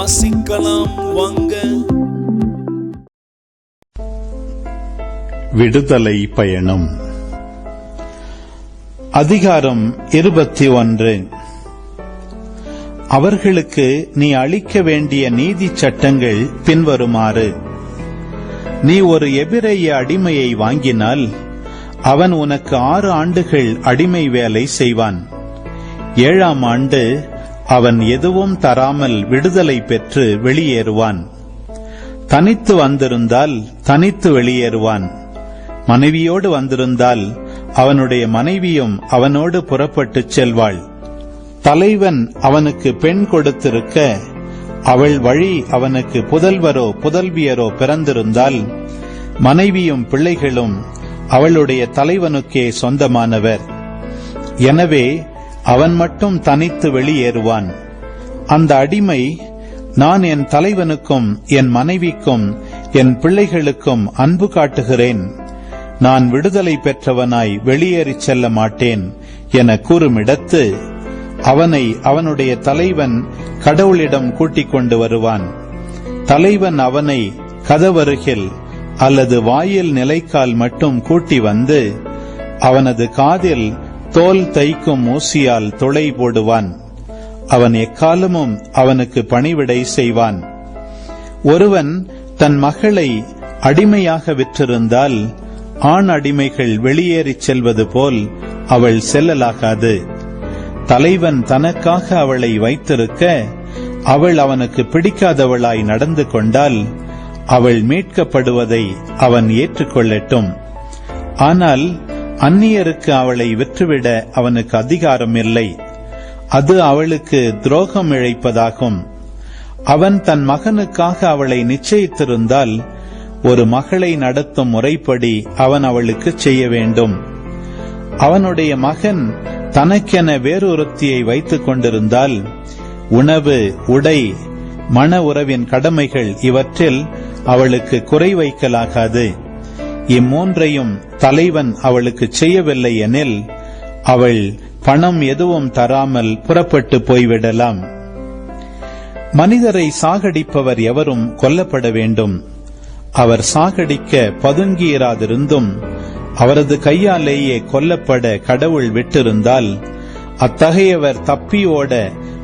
வாசிக்கலாம் வாங்க. விடுதலை பயணம். அதிகாரம் இருபத்தி ஒன்று. அவர்களுக்கு நீ அளிக்க வேண்டிய நீதி சட்டங்கள் பின்வருமாறு. நீ ஒரு எபிரேய அடிமையை வாங்கினால் அவன் உனக்கு ஆறு ஆண்டுகள் அடிமை வேலை செய்வான். ஏழாம் ஆண்டு அவன் எதுவும் தராமல் விடுதலை பெற்று வெளியேறுவான். தனித்து வந்திருந்தால் தனித்து வெளியேறுவான். மனைவியோடு வந்திருந்தால் அவனுடைய மனைவியும் அவனோடு புறப்பட்டுச் செல்வாள். தலைவன் அவனுக்கு பெண் கொடுத்திருக்க அவள் வழி அவனுக்கு புதல்வரோ புதல்வியரோ பிறந்திருந்தால் மனைவியும் பிள்ளைகளும் அவளுடைய தலைவனுக்கே சொந்தமானவர். எனவே அவன் மட்டும் தனித்து வெளியேறுவான். அந்த அடிமை நான் என் தலைவனுக்கும் என் மனைவிக்கும் என் பிள்ளைகளுக்கும் அன்பு காட்டுகிறேன். நான் விடுதலை பெற்றவனாய் வெளியேறிச் செல்ல மாட்டேன் என கூறுமிடத்து அவனை அவனுடைய தலைவன் கடவுளிடம் கூட்டிக் கொண்டு வருவான். தலைவன் அவனை கதவருகில் அல்லது வாயில் நிலைக்கால் மட்டும் கூட்டி வந்து அவனது காதில் தோல் தைக்கும் ஊசியால் துளை போடுவான். அவன் எக்காலமும் அவனுக்கு பணிவிடை செய்வான். ஒருவன் தன் மகளை அடிமையாக விற்றிருந்தால் ஆண் அடிமைகள் வெளியேறிச் செல்வது போல் அவள் செல்லலாகாது. தலைவன் தனக்காக அவளை வைத்திருக்க அவள் அவனுக்கு பிடிக்காதவளாய் நடந்து கொண்டால் அவள் மீட்கப்படுவதை அவன் ஏற்றுக்கொள்ளட்டும். ஆனால் அந்நியருக்கு அவளை விற்றுவிட அவனுக்கு அதிகாரம் இல்லை. அது அவளுக்கு துரோகம் இழைப்பதாகும். அவன் தன் மகனுக்காக அவளை நிச்சயித்திருந்தால் ஒரு மகளை நடத்தும் முறைப்படி அவன் அவளுக்கு செய்ய வேண்டும். அவனுடைய மகன் தனக்கென வேறொருத்தியை வைத்துக் கொண்டிருந்தால் உணவு உடை மன உறவின் கடமைகள் இவற்றில் அவளுக்கு குறை வைக்கலாகாது. இம்மூன்றையும் தலைவன் அவளுக்கு செய்யவில்லை எனில் அவள் பணம் எதுவும் தராமல் புறப்பட்டு போய்விடலாம். மனிதரை சாகடிப்பவர் எவரும் கொல்லப்பட வேண்டும். அவர் சாகடிக்க பதுங்கியிராதிருந்தும் அவரது கையாலேயே கொல்லப்பட கடவுள் விட்டிருந்தால் அத்தகையவர் தப்பியோட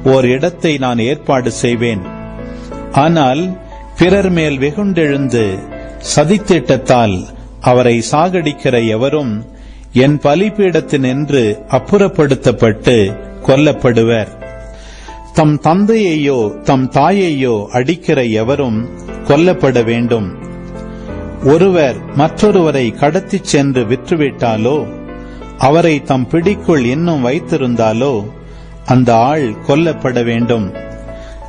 ஓர் இடத்தை நான் ஏற்பாடு செய்வேன். ஆனால் பிறர் மேல் வெகுண்டெழுந்து சதித்திட்டத்தால் அவரை சாகடிக்கிற எவரும் என் பலிபீடத்தினின்று அப்புறப்படுத்தப்பட்டு கொல்லப்படுவர். தம் தந்தையையோ தம் தாயையோ அடிக்கிற எவரும் கொல்லப்பட வேண்டும். ஒருவர் மற்றொருவரை கடத்திச் சென்று விற்றுவிட்டாலோ அவரை தம் பிடிக்குள் இன்னும் வைத்திருந்தாலோ அந்த ஆள் கொல்லப்பட வேண்டும்.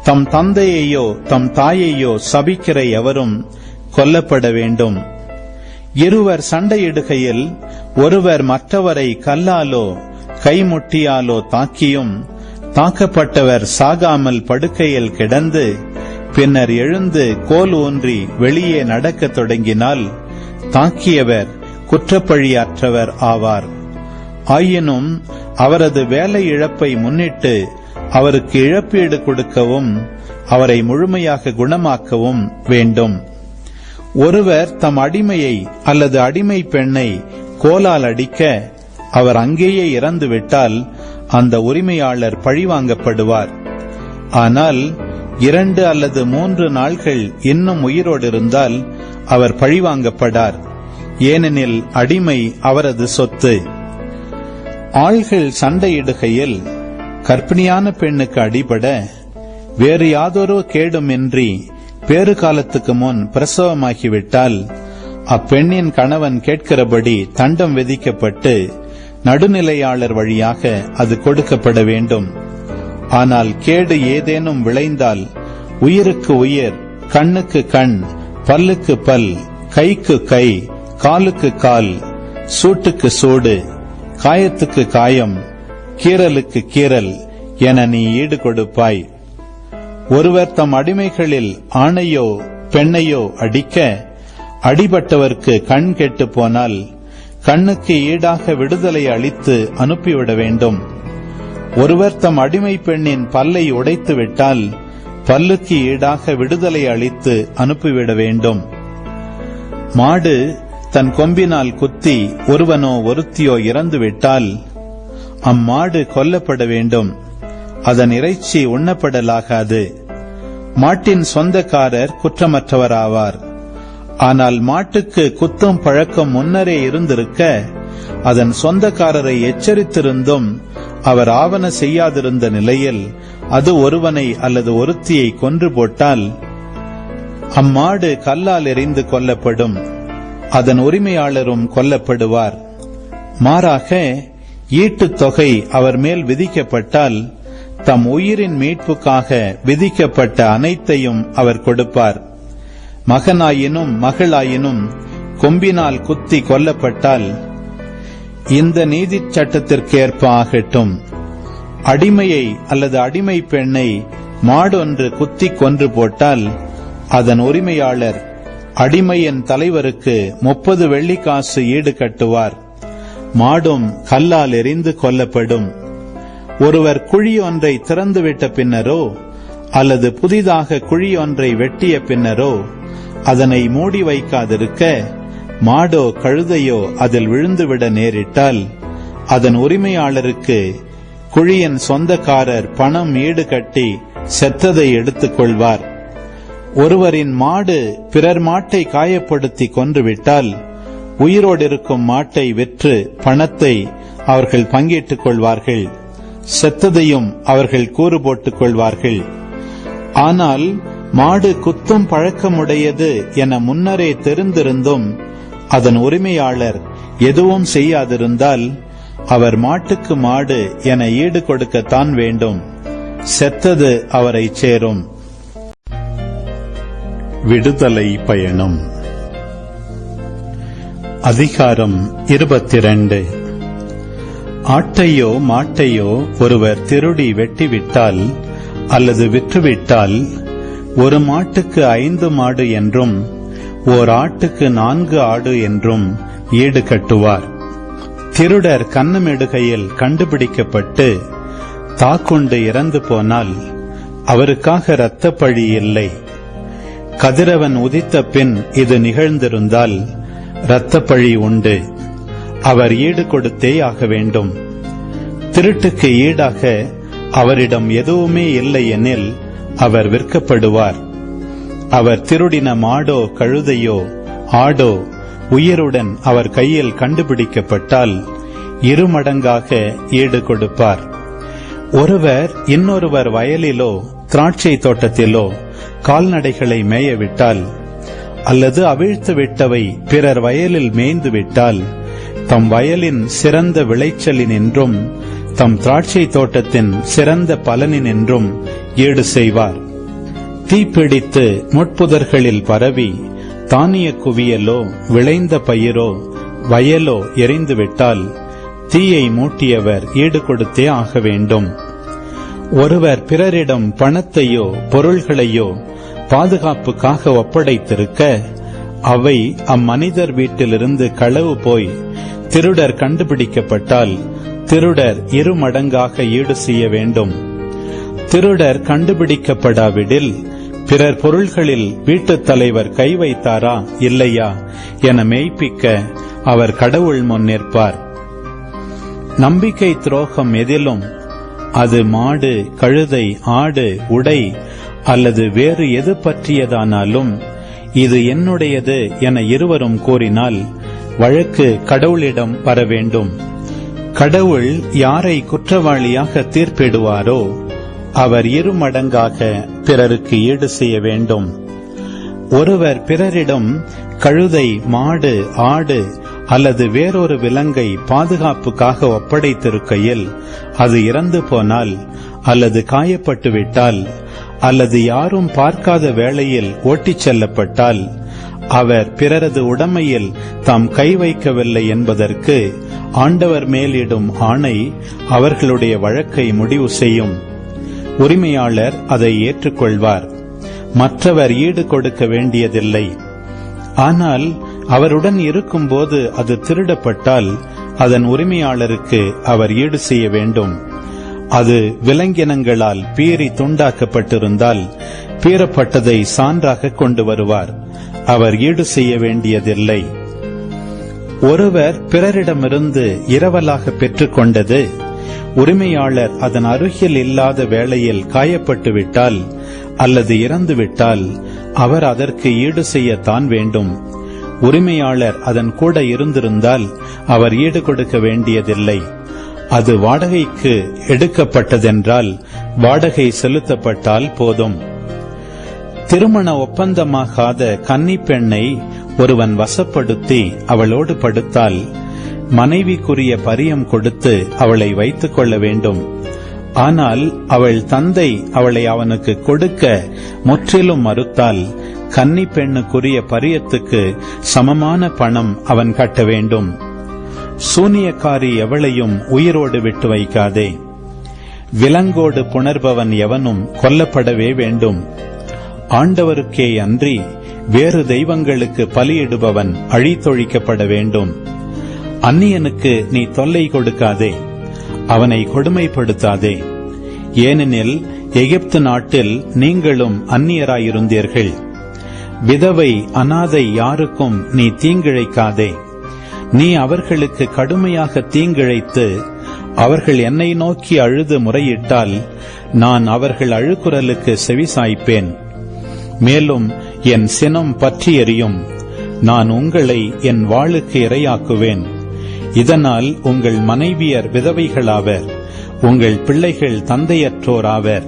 தம் தந்தையையோ தம் தாயையோ சபிக்கிற எவரும் கொல்லப்பட வேண்டும். இருவர் சண்டையிடுகையில் ஒருவர் மற்றவரை கல்லாலோ கைமுட்டியாலோ தாக்கியும் தாக்கப்பட்டவர் சாகாமல் படுக்கையில் கிடந்து பின்னர் எழுந்து கோல் ஊன்றி வெளியே நடக்கத் தொடங்கினால் தாக்கியவர் குற்றப்பழியற்றவர் ஆவார். ஆயினும் அவரது வேலை இழப்பை முன்னிட்டு அவருக்கு இழப்பீடு கொடுக்கவும் அவரை முழுமையாக குணமாக்கவும் வேண்டும். ஒருவர் தம் அடிமையை அல்லது அடிமை பெண்ணை கோலால் அடிக்க அவர் அங்கேயே இறந்துவிட்டால் அந்த உரிமையாளர் பழிவாங்கப்படுவார். ஆனால் இரண்டு அல்லது மூன்று நாள்கள் இன்னும் உயிரோடு இருந்தால் அவர் பழிவாங்கப்படார். ஏனெனில் அடிமை அவரது சொத்து. ஆள்கள் சண்டையிடுகையில் கர்ப்பிணியான பெண்ணுக்கு அடிபட வேறு யாதொரு கேடுமின்றி பேறு காலத்துக்கு முன் பிரசவமாகிவிட்டால் அப்பெண்ணின் கணவன் கேட்கிறபடி தண்டம் விதிக்கப்பட்டு நடுநிலையாளர் வழியாக அது கொடுக்கப்பட வேண்டும். ஆனால் கேடு ஏதேனும் விளைந்தால் உயிருக்கு உயிர் கண்ணுக்கு கண் பல்லுக்கு பல் கைக்கு கை காலுக்கு கால் சூட்டுக்கு சூடு காயத்துக்கு காயம் கீறலுக்கு கீறல் என நீ ஈடு கொடுப்பாய் ஒருவர் தம் அடிமைகளில் ஆணையோ பெண்ணையோ அடிக்க அடிபட்டவர்க்கு கண் கெட்டு போனால் கண்ணுக்கு ஈடாக விடுதலை அளித்து அனுப்பிவிட வேண்டும். ஒருவர் தம் அடிமை பெண்ணின் பல்லை உடைத்து விட்டால் பல்லுக்கு ஈடாக விடுதலை அளித்து அனுப்பிவிட வேண்டும். மாடு தன் கொம்பினால் குத்தி ஒருவனோ ஒருத்தியோ இறந்துவிட்டால் அம்மாடு கொல்லப்பட வேண்டும். அதன் இறைச்சி உண்ணப்படலாகாது. மாட்டின் சொந்தக்காரர் குற்றமற்றவராவார். ஆனால் மாட்டுக்கு குத்தும் பழக்கம் முன்னரே இருந்திருக்க அதன் சொந்தக்காரரை எச்சரித்திருந்தும் அவர் ஆவண செய்யாதிருந்த நிலையில் அது ஒருவனை அல்லது ஒருத்தியை கொன்று போட்டால் அம்மாடு கல்லால் எறிந்து கொல்லப்படும். அதன் உரிமையாளரும் கொல்லப்படுவார். மாறாக ஈட்டுத் தொகை அவர் மேல் விதிக்கப்பட்டால் தம் உயிரின் மீட்புக்காக விதிக்கப்பட்ட அனைத்தையும் அவர் கொடுப்பார். மகனாயினும் மகளாயினும் கொம்பினால் குத்தி கொல்லப்பட்டால் இந்த நீதிச் சட்டத்திற்கேற்ப ஆகட்டும். அடிமையை அல்லது அடிமை பெண்ணை மாடொன்று குத்தி கொன்று போட்டால் அதன் உரிமையாளர் அடிமையின் தலைவருக்கு முப்பது வெள்ளிக்காசு ஈடு கட்டுவார். மாடும் கல்லால் எறிந்து கொல்லப்படும். ஒருவர் குழி ஒன்றை திறந்துவிட்ட பின்னரோ அல்லது புதிதாக குழி ஒன்றை வெட்டிய பின்னரோ அதனை மூடி வைக்காதிருக்க மாடோ கழுதையோ அதில் விழுந்துவிட நேரிட்டால் அதன் உரிமையாளருக்கு குழியின் சொந்தக்காரர் பணம் ஈடு கட்டி செத்ததை எடுத்துக் கொள்வார். ஒருவரின் மாடு பிறர் மாட்டை காயப்படுத்தி கொன்றுவிட்டால் உயிரோடு இருக்கும் மாட்டை விற்று பணத்தை அவர்கள் பங்கிட்டுக் கொள்வார்கள். செத்ததையும் அவர்கள் கூறு போட்டுக் கொள்வார்கள். ஆனால் மாடு குத்தும் பழக்கமுடையது என முன்னரே தெரிந்திருந்தும் அதன் உரிமையாளர் எதுவும் செய்யாதிருந்தால் அவர் மாட்டுக்கு மாடு என ஈடு கொடுக்கத்தான் வேண்டும். செத்தது அவரை சேரும். விடுதலை பயணம். அதிகாரம் இருபத்தி ரெண்டு ஆட்டையோ மாட்டையோ ஒருவர் திருடி வெட்டிவிட்டால் அல்லது விற்றுவிட்டால் ஒரு மாட்டுக்கு ஐந்து மாடு என்றும் ஓர் ஆட்டுக்கு நான்கு ஆடு என்றும் ஈடு கட்டுவார். திருடர் கன்னமிடுகையில் கண்டுபிடிக்கப்பட்டு தாக்குண்டு இறந்து போனால் அவருக்காக இரத்தப்பழி இல்லை. கதிரவன் உதித்த பின் இது நிகழ்ந்திருந்தால் இரத்தப்பழி உண்டு. அவர் ஈடு கொடுத்தே ஆக வேண்டும். திருட்டுக்கு ஈடாக அவரிடம் எதுவுமே இல்லை எனில் அவர் விற்கப்படுவார். அவர் திருடின மாடோ கழுதையோ ஆடோ உயிருடன் அவர் கையில் கண்டுபிடிக்கப்பட்டால் இருமடங்காக ஈடு கொடுப்பார். ஒருவர் இன்னொருவர் வயலிலோ திராட்சை தோட்டத்திலோ கால்நடைகளை மேயவிட்டால் அல்லது அவிழ்த்து விட்டவை பிறர் வயலில் மேய்ந்து விட்டால் தம் வயலின் சிறந்த விளைச்சலினின்றும் தம் திராட்சை தோட்டத்தின் சிறந்த பலனினின்றும் ஈடு செய்வார். தீப்பிடித்து முட்புதர்களில் பரவி தானிய குவியலோ விளைந்த பயிரோ வயலோ எரிந்துவிட்டால் தீயை மூட்டியவர் ஈடு கொடுத்தே ஆக வேண்டும். ஒருவர் பிறரிடம் பணத்தையோ பொருள்களையோ பாதுகாப்புக்காக ஒப்படைத்திருக்க அவை அம்மனிதர் வீட்டிலிருந்து களவு போய் திருடர் கண்டுபிடிக்கப்பட்டால் திருடர் இரு மடங்காக ஈடு செய்ய வேண்டும். திருடர் கண்டுபிடிக்கப்படாவிடில் பிறர் பொருள்களில் வீட்டுத் தலைவர் கை வைத்தாரா இல்லையா என மெய்ப்பிக்க அவர் கடவுள் முன் நிற்பார். நம்பிக்கை துரோகம் எதிலும் அது மாடு கழுதை ஆடு உடை அல்லது வேறு எது பற்றியதானாலும் இது என்னுடையது என இருவரும் கூறினால் வழக்கு கடவுளிடம் வர வேண்டும் கடவுள் யாரை குற்றவாளியாக தீர்ப்பிடுவாரோ அவர் இரு மடங்காக பிறருக்கு ஈடு செய்ய வேண்டும். ஒருவர் பிறரிடம் கழுதை மாடு ஆடு அல்லது வேறொரு விலங்கை பாதுகாப்புக்காக ஒப்படைத்திருக்கையில் அது இறந்து போனால் அல்லது காயப்பட்டு விட்டால் அல்லது யாரும் பார்க்காத வேளையில் ஓட்டிச் செல்லப்பட்டால் அவர் பிறரது உடைமையில் தாம் கை வைக்கவில்லை என்பதற்கு ஆண்டவர் மேலிடும் ஆணை அவர்களுடைய வழக்கை முடிவு செய்யும். உரிமையாளர் அதை ஏற்றுக்கொள்வார். மற்றவர் ஈடு கொடுக்க வேண்டியதில்லை. ஆனால் அவருடன் இருக்கும்போது அது திருடப்பட்டால் அதன் உரிமையாளருக்கு அவர் ஈடு செய்ய வேண்டும். அது விலங்கினங்களால் பீறி துண்டாக்கப்பட்டிருந்தால் பீறப்பட்டதை சான்றாக கொண்டு வருவார். அவர் ஈடு செய்ய வேண்டியதில்லை. ஒருவர் பிறரிடமிருந்து இரவலாக பெற்றுக்கொண்டது உரிமையாளர் அதன் அருகில் இல்லாத வேளையில் காயப்பட்டுவிட்டால் அல்லது இறந்துவிட்டால் அவர் அதற்கு ஈடு செய்யத்தான் வேண்டும். உரிமையாளர் அதன் கூட இருந்திருந்தால் அவர் ஈடு கொடுக்க வேண்டியதில்லை. அது வாடகைக்கு எடுக்கப்பட்டதென்றால் வாடகை செலுத்தப்பட்டால் போதும். திருமண ஒப்பந்தமாகாத கன்னி பெண்ணை ஒருவன் வசப்படுத்தி அவளோடு படுத்தால் மனைவிக்குரிய பரியம் கொடுத்து அவளை வைத்துக் கொள்ள வேண்டும். ஆனால் அவள் தந்தை அவளை அவனுக்கு கொடுக்க முற்றிலும் மறுத்தால் கன்னி பெண்ணுக்குரிய பரியத்துக்கு சமமான பணம் அவன் கட்ட வேண்டும். சூனியக்காரி எவளையும் உயிரோடு விட்டு வைக்காதே. விலங்கோடு புணர்பவன் எவனும் கொல்லப்படவே வேண்டும். ஆண்டவருக்கே அன்றி வேறு தெய்வங்களுக்கு பலியிடுபவன் அழித்தொழிக்கப்பட வேண்டும். அந்நியனுக்கு நீ தொல்லை கொடுக்காதே அவனை கொடுமைப்படுத்தாதே. ஏனெனில் எகிப்து நாட்டில் நீங்களும் அந்நியராயிருந்தீர்கள். விதவை அனாதை யாருக்கும் நீ தீங்கிழைக்காதே. நீ அவர்களுக்கு கடுமையாக தீங்கிழைத்து அவர்கள் என்னை நோக்கி அழுது முறையிட்டால் நான் அவர்கள் அழுக்குரலுக்கு செவிசாய்ப்பேன். மேலும் என் சினம் பற்றி எறியும் நான் உங்களை என் வாளுக்கு இரையாக்குவேன். இதனால் உங்கள் மனைவியர் விதவைகளாவர். உங்கள் பிள்ளைகள் தந்தையற்றோராவர்.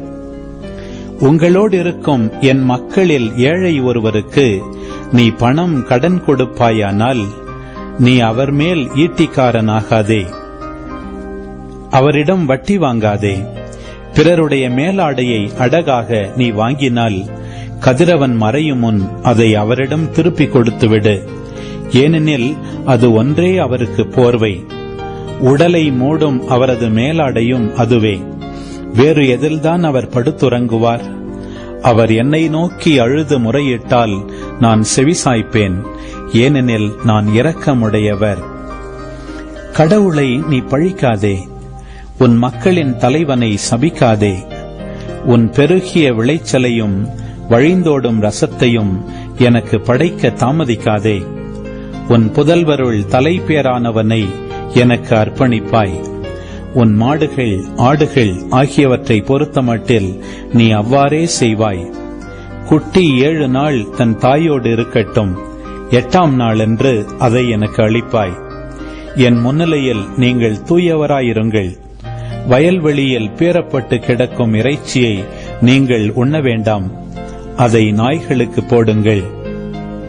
உங்களோடு இருக்கும் என் மக்களில் ஏழை ஒருவருக்கு நீ பணம் கடன் கொடுப்பாயானால் நீ அவர் மேல் ஈட்டிக்காரனாகாதே. அவரிடம் வட்டி வாங்காதே. பிறருடைய மேலாடையை அடகாக நீ வாங்கினால் கதிரவன் மறையும் முன் அதை அவரிடம் திருப்பிக் கொடுத்துவிடு. ஏனெனில் அது ஒன்றே அவருக்கு போர்வை. உடலை மூடும் அவரது மேலாடையும் அதுவே. வேறு எதில்தான் அவர் படுத்துறங்குவார். அவர் என்னை நோக்கி அழுது முறையிட்டால் நான் செவிசாய்ப்பேன். ஏனெனில் நான் இரக்கமுடையவர். கடவுளை நீ பழிக்காதே. உன் மக்களின் தலைவனை சபிக்காதே. உன் பெருகிய விளைச்சலையும் வழிந்தோடும் ரசத்தையும் எனக்கு படைக்க தாமதிக்காதே. உன் புதல்வருள் தலைப்பேரானவனை எனக்கு அர்ப்பணிப்பாய். உன் மாடுகள் ஆடுகள் ஆகியவற்றை பொறுத்தமட்டில் நீ அவ்வாறே செய்வாய். குட்டி ஏழு நாள் தன் தாயோடு இருக்கட்டும். எட்டாம் நாளன்று அதை எனக்கு அளிப்பாய். என் முன்னிலையில் நீங்கள் தூயவராயிருங்கள். வயல்வெளியில் பேரப்பட்டு கிடக்கும் இறைச்சியை நீங்கள் உண்ண வேண்டாம். அதை நாய்களுக்கு போடுங்கள்.